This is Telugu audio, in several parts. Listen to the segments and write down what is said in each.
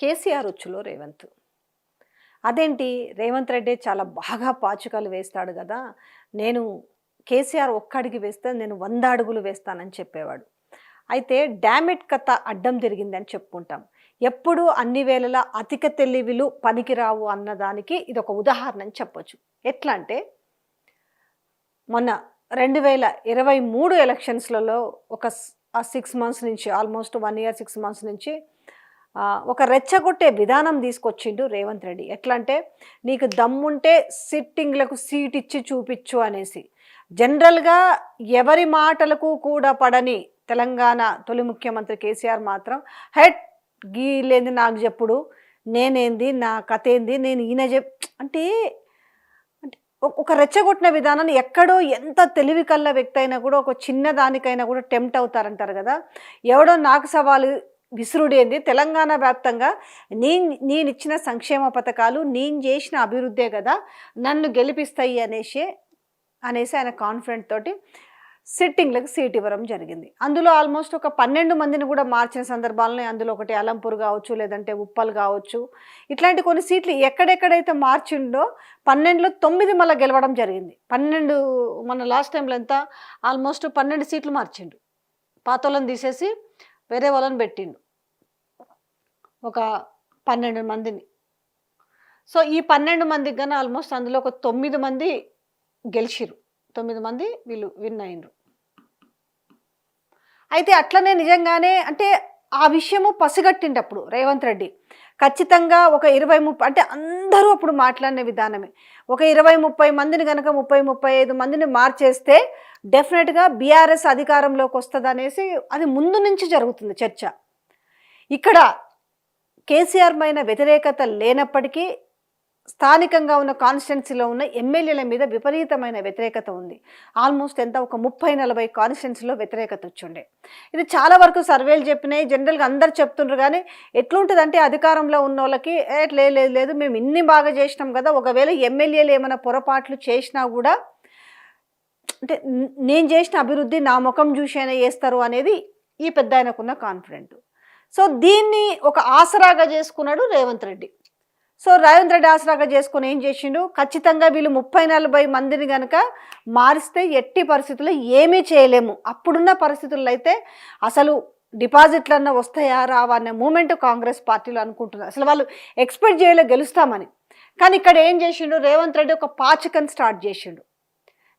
కేసీఆర్ వచ్చులో రేవంత్. అదేంటి? రేవంత్ రెడ్డి చాలా బాగా పాచుకలు వేస్తాడు కదా. నేను కేసీఆర్ ఒక్కడికి వేస్తే నేను వంద అడుగులు వేస్తానని చెప్పేవాడు. అయితే డామిట్ కథ అడ్డం తిరిగిందని చెప్పుకుంటాం. ఎప్పుడు అన్ని వేళలా అధిక తెలివిలు పనికిరావు అన్నదానికి ఇది ఒక ఉదాహరణ అని చెప్పొచ్చు. ఎట్లా అంటే మొన్న రెండు వేల ఇరవై మూడు ఎలక్షన్స్లలో ఒక సిక్స్ మంత్స్ నుంచి almost one year six months నుంచి ఒక రెచ్చగొట్టే విధానం తీసుకొచ్చిండు రేవంత్ రెడ్డి. ఎట్లా అంటే నీకు దమ్ముంటే సిట్టింగ్లకు సీట్ ఇచ్చి చూపించు అనేసి. జనరల్గా ఎవరి మాటలకు కూడా పడని తెలంగాణ తొలి ముఖ్యమంత్రి కేసీఆర్ మాత్రం హెడ్ గీలేంది నాకు చెప్పుడు నేనేంది నా కథ ఏంది నేను ఈయన చెప్ అంటే ఒక- రెచ్చగొట్టిన విధానాన్ని ఎక్కడో ఎంత తెలివి కల్ల వ్యక్తి అయినా కూడా ఒక చిన్న దానికైనా కూడా టెంప్ట్ అవుతారంటారు కదా. ఎవడో నాకు సవాలు విసురుడేంది తెలంగాణ వ్యాప్తంగా నేను నేను ఇచ్చిన సంక్షేమ పథకాలు నేను చేసిన అభివృద్ధే కదా నన్ను గెలిపిస్తాయి అనేసి అనేసి ఆయన కాన్ఫిడెంట్ తోటి సిట్టింగ్లకు సీట్ ఇవ్వడం జరిగింది. అందులో ఆల్మోస్ట్ ఒక పన్నెండు మందిని కూడా మార్చిన సందర్భాలను అందులో ఒకటి అలంపూర్ కావచ్చు లేదంటే ఉప్పల్ కావచ్చు. ఇట్లాంటి కొన్ని సీట్లు ఎక్కడెక్కడైతే మార్చిండో పన్నెండులో తొమ్మిది మళ్ళీ గెలవడం జరిగింది. పన్నెండు మన లాస్ట్ టైంలో ఎంత ఆల్మోస్ట్ పన్నెండు సీట్లు మార్చిండు. పాత తీసేసి వేరే వాళ్ళని పెట్టిండు. ఒక పన్నెండు మందిని. సో ఈ పన్నెండు మందికి కానీ ఆల్మోస్ట్ అందులో ఒక తొమ్మిది మంది గెలిచిరు తొమ్మిది మంది వీళ్ళు విన్ అయినరు. అయితే అట్లనే నిజంగానే అంటే ఆ విషయము పసిగట్టిండప్పుడు రేవంత్ రెడ్డి ఖచ్చితంగా ఒక ఇరవై ముప్పై అంటే అందరూ అప్పుడు మాట్లాడిన విధానమే. ఒక ఇరవై ముప్పై మందిని కనుక ముప్పై ముప్పై ఐదు మందిని మార్చేస్తే డెఫినెట్గా బీఆర్ఎస్ అధికారంలోకి వస్తుంది అనేసి అది ముందు నుంచి జరుగుతుంది చర్చ. ఇక్కడ కేసీఆర్ పైన వ్యతిరేకత లేనప్పటికీ స్థానికంగా ఉన్న కాన్స్టిట్యున్సీలో ఉన్న ఎమ్మెల్యేల మీద విపరీతమైన వ్యతిరేకత ఉంది. ఆల్మోస్ట్ ఎంత? ఒక ముప్పై నలభై కాన్స్టిట్యున్సీలో వ్యతిరేకత వచ్చిండే ఇది చాలా వరకు సర్వేలు చెప్పినాయి. జనరల్గా అందరు చెప్తుండ్రు కానీ ఎట్లుంటుందంటే అధికారంలో ఉన్న వాళ్ళకి "ఏ, లేదు లేదు మేము ఇన్ని బాగా చేసినాం కదా ఒకవేళ ఎమ్మెల్యేలు ఏమైనా పొరపాట్లు చేసినా కూడా అంటే నేను చేసిన అభివృద్ధి నా ముఖం చూసైనా చేస్తారు అనేది ఈ పెద్ద ఆయనకున్న కాన్ఫిడెంట్ సో దీన్ని ఒక ఆసరాగా చేసుకున్నాడు రేవంత్ రెడ్డి. సో రేవంత్ రెడ్డి ఆసరాగా చేసుకుని ఏం చేసిండు? ఖచ్చితంగా వీళ్ళు ముప్పై నలభై మందిని కనుక మారిస్తే ఎట్టి పరిస్థితుల్లో ఏమీ చేయలేము. అప్పుడున్న పరిస్థితుల్లో అయితే అసలు డిపాజిట్లన్నా వస్తాయా రావా అనే మూమెంట్ కాంగ్రెస్ పార్టీలో అనుకుంటున్నారు. అసలు వాళ్ళు ఎక్స్పెక్ట్ చేయలే గెలుస్తామని. కానీ ఇక్కడ ఏం చేసిండు? రేవంత్ రెడ్డి ఒక పాచికని స్టార్ట్ చేసిండు.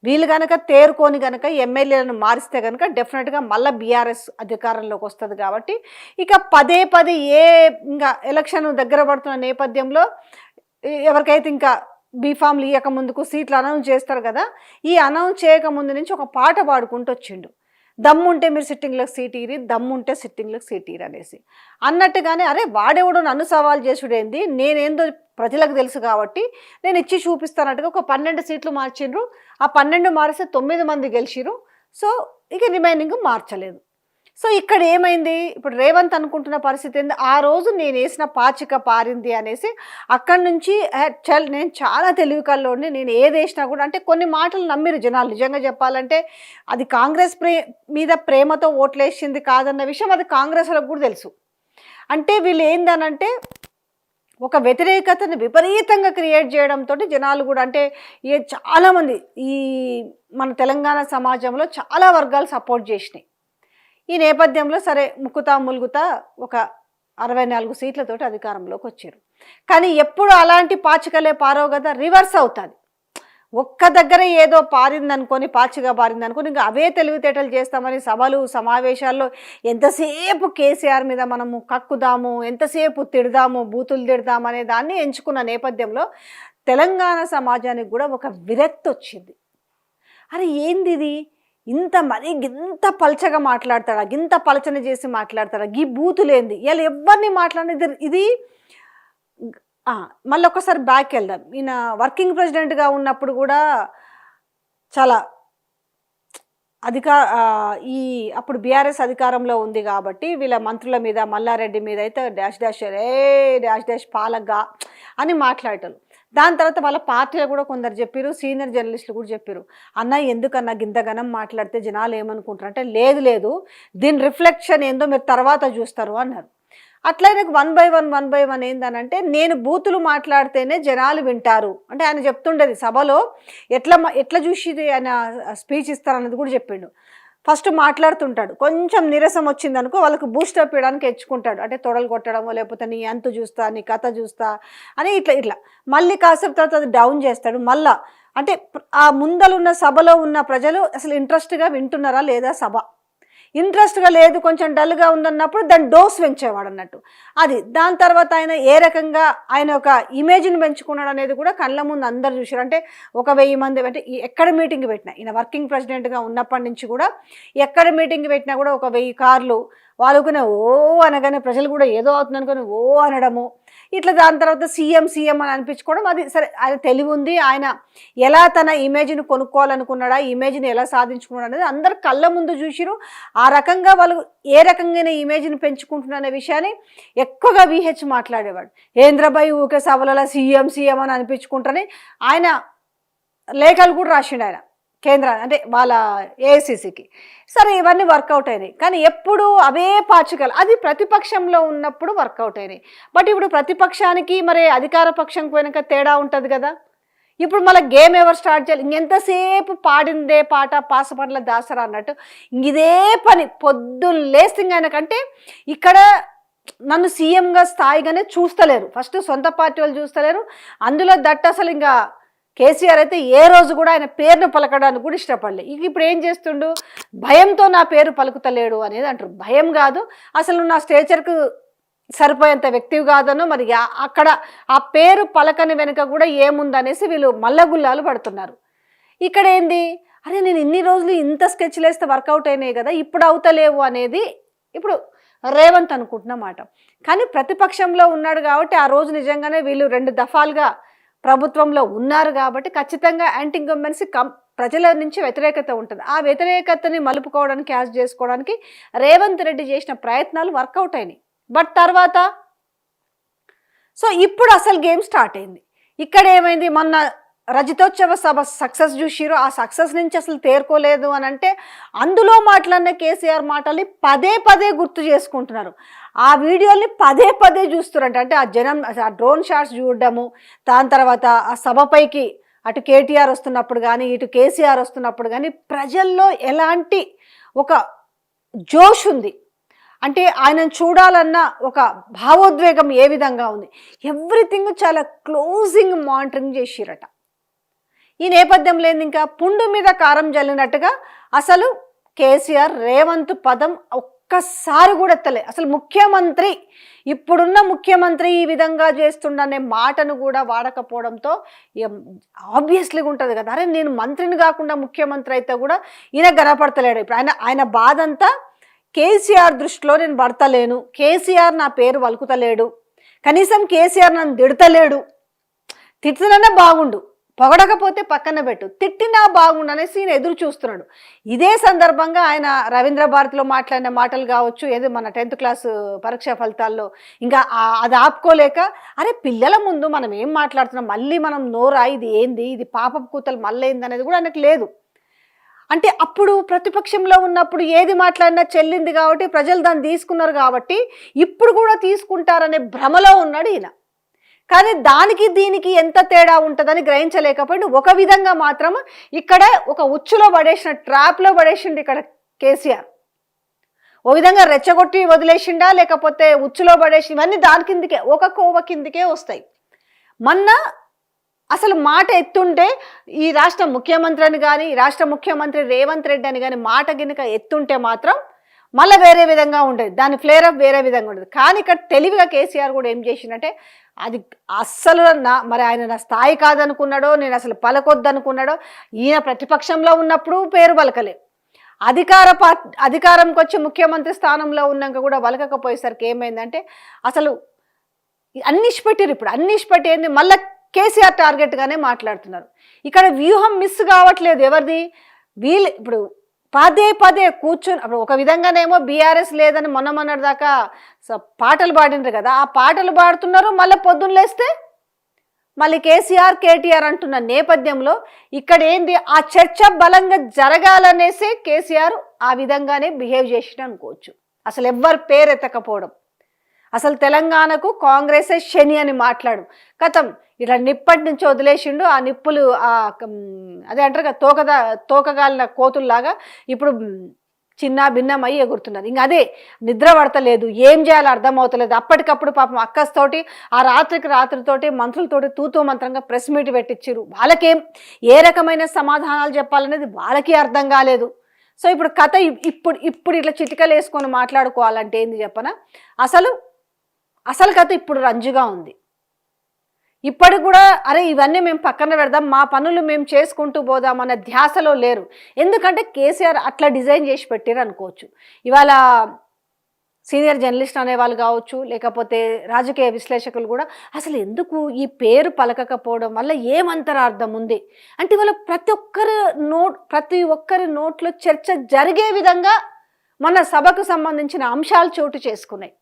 వీళ్ళు కనుక తేరుకొని కనుక ఎమ్మెల్యేలను మారిస్తే కనుక డెఫినెట్గా మళ్ళీ బీఆర్ఎస్ అధికారంలోకి వస్తుంది కాబట్టి ఇక పదే పదే ఏ ఇంకా ఎలక్షన్ దగ్గర పడుతున్న నేపథ్యంలో ఎవరికైతే ఇంకా బీఫామ్లు ఇవ్వక ముందుకు సీట్లు అనౌన్స్ చేస్తారు కదా ఈ అనౌన్స్ చేయక ముందు నుంచి ఒక పాట పాడుకుంటూ వచ్చిండు. దమ్ముంటే మీరు సిట్టింగ్లకు సీట్ ఇరి దమ్ముంటే సిట్టింగ్లకు సీట్ ఇరి అనేసి. అన్నట్టుగానే అరే వాడేవాడు నన్ను సవాల్ చేసుడేంది నేనేందో ప్రజలకు తెలుసు కాబట్టి నేను ఇచ్చి చూపిస్తానట్టుగా ఒక పన్నెండు సీట్లు మార్చిండ్రు ఆ పన్నెండు మారిస్తే తొమ్మిది మంది గెలిచిరు సో ఇక రిమైనింగ్ మార్చలేదు. సో ఇక్కడ ఏమైంది? ఇప్పుడు రేవంత్ అనుకుంటున్న పరిస్థితి ఏంది? ఆ రోజు నేను వేసిన పాచిక పారింది అనేసి అక్కడి నుంచి చల్ నేను చాలా తెలివికల్లోని నేను ఏది వేసినా కూడా అంటే కొన్ని మాటలు నమ్మిరు జనాలు. నిజంగా చెప్పాలంటే అది కాంగ్రెస్ ప్రే మీద ప్రేమతో ఓట్లేసింది కాదన్న విషయం అది కాంగ్రెస్ వాళ్ళకు కూడా తెలుసు. అంటే వీళ్ళు ఏందనంటే ఒక వ్యతిరేకతను విపరీతంగా క్రియేట్ చేయడంతో జనాలు కూడా అంటే చాలామంది ఈ మన తెలంగాణ సమాజంలో చాలా వర్గాలు సపోర్ట్ చేసినాయి. ఈ నేపథ్యంలో సరే ముక్కుతా ములుగుతా ఒక అరవై నాలుగు సీట్లతోటి అధికారంలోకి వచ్చారు. కానీ ఎప్పుడు అలాంటి పాచికలే పారో కదా రివర్స్ అవుతుంది. ఒక్క దగ్గర ఏదో పారిందనుకొని పాచిగా పారిందనుకొని ఇంకా అవే తెలివితేటలు చేస్తామని సభలు సమావేశాల్లో ఎంతసేపు కేసీఆర్ మీద మనము కక్కుదాము ఎంతసేపు తిడదాము బూతులు తిడదాము అనే దాన్ని ఎంచుకున్న నేపథ్యంలో తెలంగాణ సమాజానికి కూడా ఒక విరక్తి వచ్చింది అరే ఏంది ఇది ఇంత మరీ ఇంత పలచగా మాట్లాడతాడా? ఇంత పలచన చేసి మాట్లాడతాడా? ఈ బూతులేంది ఇలా ఎవరిని మాట్లాడిన ఇది? మళ్ళీ ఒకసారి బ్యాక్ వెళ్దాం. ఈయన వర్కింగ్ ప్రెసిడెంట్గా ఉన్నప్పుడు కూడా చాలా అధికార ఈ అప్పుడు బీఆర్ఎస్ అధికారంలో ఉంది కాబట్టి వీళ్ళ మంత్రుల మీద మల్లారెడ్డి మీద అయితే డాష్ డాష్ రే డాష్ డాష్ పాలగ్గా అని మాట్లాడటం. దాని తర్వాత వాళ్ళ పార్టీలో కూడా కొందరు చెప్పారు సీనియర్ జర్నలిస్టులు కూడా చెప్పారు అన్న ఎందుకన్నా గింతగనం మాట్లాడితే జనాలు ఏమనుకుంటారు అంటే లేదు లేదు. దీని రిఫ్లెక్షన్ ఏందో మీరు తర్వాత చూస్తారు అన్నారు. అట్లా నాకు one by one one by one ఏందనంటే నేను బూతులు మాట్లాడితేనే జనాలు వింటారు. అంటే ఆయన చెప్తుండేది సభలో ఎట్లా ఎట్లా చూసి ఆయన స్పీచ్ ఇస్తారన్నది కూడా చెప్పిండు. ఫస్ట్ మాట్లాడుతుంటాడు. కొంచెం నీరసం వచ్చిందనుకో వాళ్ళకు బూస్టప్ ఇవ్వడానికి ఎచ్చుకుంటాడు. అంటే తొడలు కొట్టడమో లేకపోతే నీ అంతు చూస్తా నీ కథ చూస్తా అని ఇట్లా ఇట్లా. మళ్ళీ కాసేపు తర్వాత అది డౌన్ చేస్తాడు. మళ్ళా అంటే ఆ ఆ ముందలున్న సభలో ఉన్న ప్రజలు అసలు ఇంట్రెస్ట్గా వింటున్నారా లేదా సభ? ఇంట్రెస్ట్గా లేదు కొంచెం డల్గా ఉందన్నప్పుడు దాని డోస్ పెంచేవాడు అన్నట్టు. అది దాని తర్వాత ఆయన ఏ రకంగా ఆయన ఒక ఇమేజ్ని పెంచుకున్నాడు అనేది కూడా కళ్ళ ముందు అందరు చూసారు అంటే ఒక వెయ్యి మంది అంటే ఎక్కడ మీటింగ్ పెట్టినా ఈయన వర్కింగ్ ప్రెసిడెంట్గా ఉన్నప్పటి నుంచి కూడా ఎక్కడ మీటింగ్ పెట్టినా కూడా ఒక వెయ్యి కార్లు వాళ్ళకునే ఓ అనగానే ప్రజలు కూడా ఏదో అవుతుంది అనుకుని ఓ అనడము. ఇట్లా దాని తర్వాత సీఎం సీఎం అని అనిపించుకోవడం అది సరే ఆయన తెలివి ఉంది ఆయన ఎలా తన ఇమేజ్ని కొనుక్కోవాలనుకున్నాడా ఇమేజ్ని ఎలా సాధించుకున్నాడు అనేది అందరు కళ్ళ ముందు చూసిరు ఆ రకంగా వాళ్ళు ఏ రకంగా ఇమేజ్ని పెంచుకుంటున్నారు అనే విషయాన్ని ఎక్కువగా విహెచ్ మాట్లాడేవాడు. ఏంద్రబాయి ఊకే సభలలో సీఎం సీఎం అని అనిపించుకుంటారని ఆయన లేఖలు కూడా రాసిండు ఆయన. కేంద్ర అంటే వాళ్ళ ఏఐసిసికి సరే ఇవన్నీ వర్కౌట్ అయినాయి. కానీ ఎప్పుడు అవే పాచికలు అది ప్రతిపక్షంలో ఉన్నప్పుడు వర్కౌట్ అయినాయి. బట్ ఇప్పుడు ప్రతిపక్షానికి మరి అధికార పక్షం వెనుక తేడా ఉంటుంది కదా. ఇప్పుడు మళ్ళీ గేమ్ ఎవరు స్టార్ట్ చేయాలి? ఇంకెంతసేపు పాడిందే పాట పాస పనుల దాసరా అన్నట్టు ఇదే పని పొద్దున్న లేసింగ్ ఆయనకంటే ఇక్కడ నన్ను సీఎంగా స్థాయిగానే చూస్తలేరు. ఫస్ట్ సొంత పార్టీ వాళ్ళు చూస్తలేరు. అందులో దట్ అసలు ఇంకా కేసీఆర్ అయితే ఏ రోజు కూడా ఆయన పేరును పలకడానికి కూడా ఇష్టపడలే. ఇక ఇప్పుడు ఏం చేస్తుండు? భయంతో నా పేరు పలుకుతలేడు అనేది అంటారు. భయం కాదు. అసలు నా స్టేచర్కు సరిపోయేంత వ్యక్తివి కాదనో మరి అక్కడ ఆ పేరు పలకని వెనుక కూడా ఏముందనేసి వీళ్ళు మల్లగుల్లాలు పడుతున్నారు. ఇక్కడ ఏంది? అరే నేను ఇన్ని రోజులు ఇంత స్కెచ్లు వేస్తే వర్కౌట్ అయినాయి కదా ఇప్పుడు అవుతలేవు అనేది ఇప్పుడు రేవంత్ అనుకుంటున్నమాట కానీ ప్రతిపక్షంలో ఉన్నాడు కాబట్టి ఆ రోజు నిజంగానే వీళ్ళు రెండు దఫాలుగా ప్రభుత్వంలో ఉన్నారు కాబట్టి ఖచ్చితంగా యాంటీ ఇన్కంబెన్సీ కం ప్రజల నుంచి వ్యతిరేకత ఉంటుంది. ఆ వ్యతిరేకతని మలుపుకోవడానికి క్యాష్ చేసుకోవడానికి రేవంత్ రెడ్డి చేసిన ప్రయత్నాలు వర్కౌట్ అయినాయి. బట్ తర్వాత సో ఇప్పుడు అసలు గేమ్ స్టార్ట్ అయింది. ఇక్కడ ఏమైంది? మొన్న రజతోత్సవ సభ సక్సెస్ చూసిరు ఆ సక్సెస్ నుంచి అసలు తేరుకోలేదు అని అంటే అందులో మాట్లాడిన కేసీఆర్ మాటల్ని పదే పదే గుర్తు చేసుకుంటున్నారు. ఆ వీడియోల్ని పదే పదే చూస్తున్నారంట అంటే ఆ జనం ఆ డ్రోన్ షాట్స్ చూడడము దాని తర్వాత ఆ సభపైకి అటు కేటీఆర్ వస్తున్నప్పుడు కానీ ఇటు కేసీఆర్ వస్తున్నప్పుడు కానీ ప్రజల్లో ఎలాంటి ఒక జోష్ ఉంది. అంటే ఆయనను చూడాలన్న ఒక భావోద్వేగం ఏ విధంగా ఉంది? ఎవ్రీథింగ్ చాలా క్లోజింగ్ మానిటరింగ్ చేసిరట. ఈ నేపథ్యంలో ఇంకా పుండు మీద కారం జల్లినట్టుగా అసలు కేసీఆర్ రేవంత్ పదం ఒక్కసారి కూడా ఎత్తలే. అసలు ముఖ్యమంత్రి ఇప్పుడున్న ముఖ్యమంత్రి ఈ విధంగా చేస్తుండనే మాటను కూడా వాడకపోవడంతో ఆబ్వియస్లీగా ఉంటుంది కదా. అరే నేను మంత్రిని కాకుండా ముఖ్యమంత్రి అయితే కూడా ఈయన గనపడతలేడు. ఇప్పుడు ఆయన ఆయన బాధ అంతా కేసీఆర్ దృష్టిలో నేను పడతలేను. కేసీఆర్ నా పేరు వలుకుతలేడు. కనీసం కేసీఆర్ నన్ను తిడతలేడు. తిట్టినన్నా బాగుండు. పొగడకపోతే పక్కన పెట్టు. తిట్టినా బాగుండు అనేసి ఈయన ఎదురు చూస్తున్నాడు. ఇదే సందర్భంగా ఆయన రవీంద్ర భారతిలో మాట్లాడిన మాటలు కావచ్చు ఏదో మన టెన్త్ క్లాస్ పరీక్షా ఫలితాల్లో ఇంకా అది ఆపుకోలేక అరే పిల్లల ముందు మనం ఏం మాట్లాడుతున్నాం? మళ్ళీ మనం నోరా? ఇది ఏంది? ఇది పాపపు కూతలు మళ్ళీ అనేది కూడా ఆయనకు లేదు. అంటే అప్పుడు ప్రతిపక్షంలో ఉన్నప్పుడు ఏది మాట్లాడినా చెల్లింది కాబట్టి ప్రజలు దాన్ని తీసుకున్నారు కాబట్టి ఇప్పుడు కూడా తీసుకుంటారనే భ్రమలో ఉన్నాడు ఈయన. కానీ దానికి దీనికి ఎంత తేడా ఉంటుందని గ్రహించలేకపోయింది ఒక విధంగా మాత్రం ఇక్కడ ఒక ఉచ్చులో పడేసిన ట్రాప్లో పడేసిండు ఇక్కడ కేసీఆర్. ఓ విధంగా రెచ్చగొట్టి వదిలేసిండా లేకపోతే ఉచ్చులో పడేసి ఇవన్నీ దాని కిందికే ఒక కోవ కిందికే వస్తాయి. మొన్న అసలు మాట ఎత్తుంటే ఈ రాష్ట్ర ముఖ్యమంత్రి అని కానీ రాష్ట్ర ముఖ్యమంత్రి రేవంత్ రెడ్డి అని కానీ మాట గినక ఎత్తుంటే మాత్రం మళ్ళీ వేరే విధంగా ఉండేది. దాని ఫ్లేరప్ వేరే విధంగా ఉండేది. కానీ ఇక్కడ తెలివిగా కేసీఆర్ కూడా ఏం చేసిందంటే అది అస్సలు నా మరి ఆయన నా స్థాయి కాదనుకున్నాడో నేను అసలు పలకొద్దనుకున్నాడో ఈయన ప్రతిపక్షంలో ఉన్నప్పుడు పేరు పలకలే అధికార పా అధికారంకి వచ్చి ముఖ్యమంత్రి స్థానంలో ఉన్నాక కూడా వలకకపోయేసరికి ఏమైందంటే అసలు అన్ని ఇష్టపెట్టారు ఇప్పుడు. అన్ని ఇష్టపెట్టి ఏంది? మళ్ళీ కేసీఆర్ టార్గెట్గానే మాట్లాడుతున్నారు. ఇక్కడ వ్యూహం మిస్ కావట్లేదు ఎవరిది? వీళ్ళు ఇప్పుడు పదే పదే కూర్చొని అప్పుడు ఒక విధంగానేమో బీఆర్ఎస్ లేదని మొన్న మొన్నటి దాకా స- పాటలు పాడినరు కదా ఆ పాటలు పాడుతున్నారు మళ్ళీ పొద్దున్న లేస్తే మళ్ళీ కేసీఆర్ కేటీఆర్ అంటున్న నేపథ్యంలో ఇక్కడ ఏంది ఆ చర్చ బలంగా జరగాలనేసే కేసీఆర్ ఆ విధంగానే బిహేవ్ చేసిన అనుకోవచ్చు. అసలు ఎవ్వరు పేరు ఎత్తకపోవడం అసలు తెలంగాణకు కాంగ్రెసే శని అని మాట్లాడు. కథం ఇట్లా నిప్పటి నుంచి వదిలేసిండు ఆ నిప్పులు ఆ అదే అంటారు కదా తోకద తోకగాలిన కోతుల్లాగా ఇప్పుడు చిన్న భిన్నం అయ్యి ఎగురుతున్నారు. ఇంకా అదే నిద్ర పడతలేదు ఏం చేయాలో అర్థమవుతలేదు. అప్పటికప్పుడు పాపం అక్కస్తోటి ఆ రాత్రికి రాత్రితోటి మంత్రులతోటి తూతూ మంత్రంగా ప్రెస్ మీట్ పెట్టించారు వాళ్ళకేం ఏ రకమైన సమాధానాలు చెప్పాలనేది వాళ్ళకి అర్థం కాలేదు. సో ఇప్పుడు కథ ఇప్పుడు ఇప్పుడు ఇట్లా చిటికలు వేసుకొని మాట్లాడుకోవాలంటే ఏంది చెప్పనా? అసలు అసలు కథ ఇప్పుడు రంజుగా ఉంది. ఇప్పటికి కూడా అరే ఇవన్నీ మేము పక్కన పెడదాం మా పనులు మేము చేసుకుంటూ పోదాం అన్న ధ్యాసలో లేరు. ఎందుకంటే కేసీఆర్ అట్లా డిజైన్ చేసి పెట్టారు అనుకోవచ్చు. ఇవాళ సీనియర్ జర్నలిస్ట్ అనేవాళ్ళు కావచ్చు లేకపోతే రాజకీయ విశ్లేషకులు కూడా అసలు ఎందుకు ఈ పేరు పలకకపోవడం వల్ల ఏమంతరార్థం ఉంది? అంటే ఇవాళ ప్రతి ఒక్కరి నోట్ ప్రతి ఒక్కరి నోట్లో చర్చ జరిగే విధంగా మన సభకు సంబంధించిన అంశాలు చోటు చేసుకున్నాయి.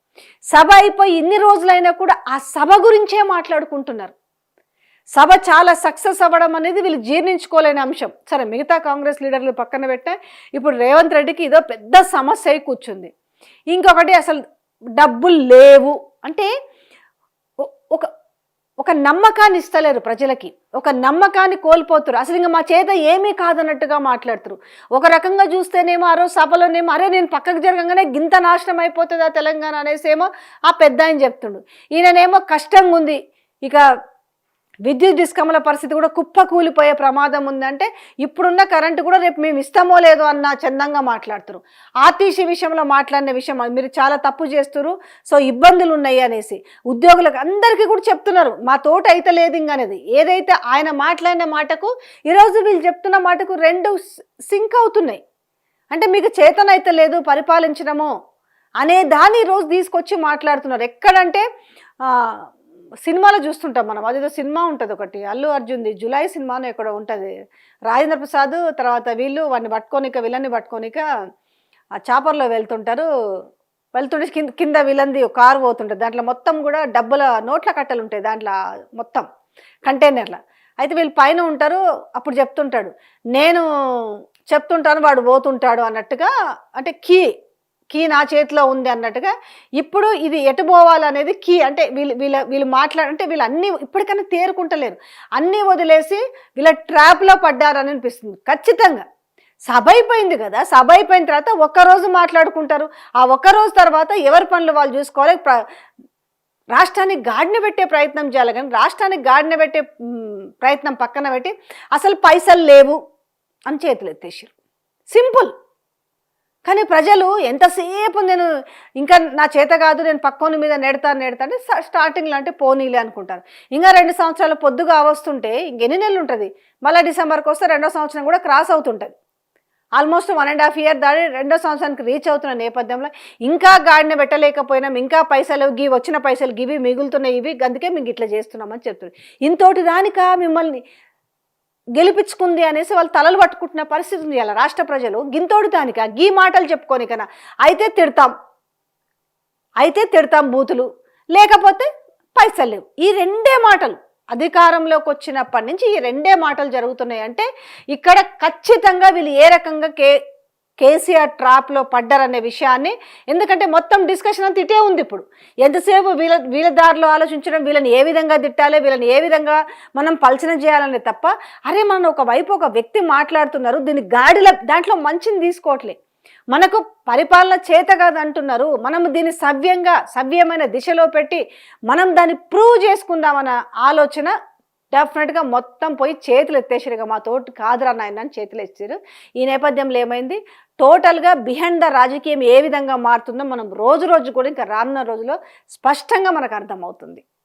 సభ అయిపోయి ఇన్ని రోజులైనా కూడా ఆ సభ గురించే మాట్లాడుకుంటున్నారు. సభ చాలా సక్సెస్ అవ్వడం అనేది వీళ్ళు జీర్ణించుకోలేని అంశం. సరే మిగతా కాంగ్రెస్ లీడర్లు పక్కన పెట్టే ఇప్పుడు రేవంత్ రెడ్డికి ఇదో పెద్ద సమస్య అయి కూర్చుంది. ఇంకొకటి అసలు డబ్బులు లేవు. అంటే ఒక ఒక నమ్మకాన్ని ఇస్తలేరు ప్రజలకి. ఒక నమ్మకాన్ని కోల్పోతురు. అసలు ఇంకా మా చేత ఏమీ కాదన్నట్టుగా మాట్లాడుతారు. ఒక రకంగా చూస్తేనేమో ఆ రోజు సభలోనేమో అరే నేను పక్కకు జరగంగానే గింత నాశనం అయిపోతుందా తెలంగాణ? అనేసేమో ఆ పెద్ద ఆయన చెప్తుండు. ఈయననేమో కష్టంగా ఉంది ఇక విద్యుత్ డిస్కమ్ల పరిస్థితి కూడా కుప్ప కూలిపోయే ప్రమాదం ఉందంటే ఇప్పుడున్న కరెంటు కూడా రేపు మేము ఇస్తామో లేదో అన్న చందంగా మాట్లాడుతురు. ఆర్టీసీ విషయంలో మాట్లాడిన విషయం మీరు చాలా తప్పు చేస్తున్నారు సో ఇబ్బందులు ఉన్నాయి అనేసి ఉద్యోగులకు అందరికీ కూడా చెప్తున్నారు. మా తోట అయితే లేదు ఇంక అనేది. ఏదైతే ఆయన మాట్లాడిన మాటకు ఈరోజు వీళ్ళు చెప్తున్న మాటకు రెండు సింక్ అవుతున్నాయి. అంటే మీకు చేతనైతే లేదు పరిపాలించడము అనే దాన్ని ఈరోజు తీసుకొచ్చి మాట్లాడుతున్నారు. ఎక్కడంటే సినిమాలో చూస్తుంటాం మనం. అదేదో సినిమా ఉంటుంది ఒకటి. అల్లు అర్జున్ది జులై సినిమాను ఇక్కడ ఉంటుంది. రాజేంద్ర ప్రసాద్ తర్వాత వీళ్ళు వాడిని పట్టుకోనిక విలన్ని పట్టుకోనిక ఆ చాపర్లో వెళ్తుంటారు. వెళ్తుంటే కింద కింద వీళ్ళంది ఒక కారు పోతుంటుంది. దాంట్లో మొత్తం కూడా డబ్బుల నోట్ల కట్టలు ఉంటాయి దాంట్లో మొత్తం కంటైనర్ల. అయితే వీళ్ళు పైన ఉంటారు అప్పుడు చెప్తుంటాడు. నేను చెప్తుంటాను వాడు పోతుంటాడు అన్నట్టుగా అంటే కీ కీ నా చేతిలో ఉంది అన్నట్టుగా ఇప్పుడు ఇది ఎటు పోవాలనేది కీ అంటే వీళ్ళు వీళ్ళ వీళ్ళు మాట్లాడంటే వీళ్ళన్నీ వీళ్ళు అన్నీ ఇప్పటికైనా తేరుకుంటలేరు. అన్నీ వదిలేసి వీళ్ళ ట్రాప్లో పడ్డారని అనిపిస్తుంది. ఖచ్చితంగా. సభ అయిపోయింది కదా. సభ అయిపోయిన తర్వాత ఒక్కరోజు మాట్లాడుకుంటారు. ఆ ఒక్క రోజు తర్వాత ఎవరి పనులు వాళ్ళు చూసుకోవాలి? ప్ర- రాష్ట్రానికి గాడిన పెట్టే ప్రయత్నం చేయాలి కానీ రాష్ట్రానికి గాడిన పెట్టే ప్రయత్నం పక్కన పెట్టి అసలు పైసలు లేవు అని చేతులు ఎత్తేసారు సింపుల్. కానీ ప్రజలు ఎంతసేపు నేను ఇంకా నా చేత కాదు నేను పక్కోని మీద నెడతాను నెడతా అంటే స్టార్టింగ్లో అంటే పోనీలే అనుకుంటారు. ఇంకా రెండు సంవత్సరాలు పొద్దుగా వస్తుంటే ఇంకెన్ని నెలలు ఉంటుంది? మళ్ళీ డిసెంబర్కి వస్తే రెండో సంవత్సరం కూడా క్రాస్ అవుతుంటుంది. Almost one and half year దాని రెండో సంవత్సరానికి రీచ్ అవుతున్న నేపథ్యంలో ఇంకా గాడిని పెట్టలేకపోయినాం ఇంకా పైసలు గీ వచ్చిన పైసలు గివి మిగులుతున్నాయి ఇవి అందుకే మేము ఇట్లా చేస్తున్నామని చెప్తున్నారు. ఇంతోటి దానిక మిమ్మల్ని గెలిపించుకుంది అనేసి వాళ్ళు తలలు పట్టుకుంటున్న పరిస్థితి ఉంది ఇలా రాష్ట్ర ప్రజలు. గింతోడు దానిక? గీ మాటలు చెప్పుకొని కన్నా. అయితే తిడతాం. అయితే తిడతాం బూతులు. లేకపోతే పైసలు లేవు. ఈ రెండే మాటలు. అధికారంలోకి వచ్చినప్పటి నుంచి ఈ రెండే మాటలు జరుగుతున్నాయి అంటే ఇక్కడ ఖచ్చితంగా వీళ్ళు ఏ రకంగా కే కేసీఆర్ ట్రాప్లో పడ్డారనే విషయాన్ని. ఎందుకంటే మొత్తం డిస్కషన్ అంతా ఇటే ఉంది ఇప్పుడు. ఎంతసేపు వీళ్ళ వీళ్ళ దారిలో ఆలోచించడం వీళ్ళని ఏ విధంగా తిట్టాలి వీళ్ళని ఏ విధంగా మనం పలచన చేయాలనే తప్ప అరే మనం ఒక వైపు ఒక వ్యక్తి మాట్లాడుతున్నారు దీని గాడిల దాంట్లో మంచిని తీసుకోవట్లే. మనకు పరిపాలన చేత కాదంటున్నారు. మనం దీన్ని సవ్యంగా సవ్యమైన దిశలో పెట్టి మనం దాన్ని ప్రూవ్ చేసుకుందామన్న ఆలోచన డెఫినెట్గా మొత్తం పోయి చేతులు ఎత్తేసారుగా మా తోటి కాదురా నాయన అని చేతులు ఎత్తారు ఈ నేపథ్యంలో ఏమైంది? టోటల్గా బిహైండ్ ద రాజకీయం ఏ విధంగా మారుతుందో మనం రోజు రోజు కూడా ఇంకా రానున్న రోజులో స్పష్టంగా మనకు అర్థమవుతుంది.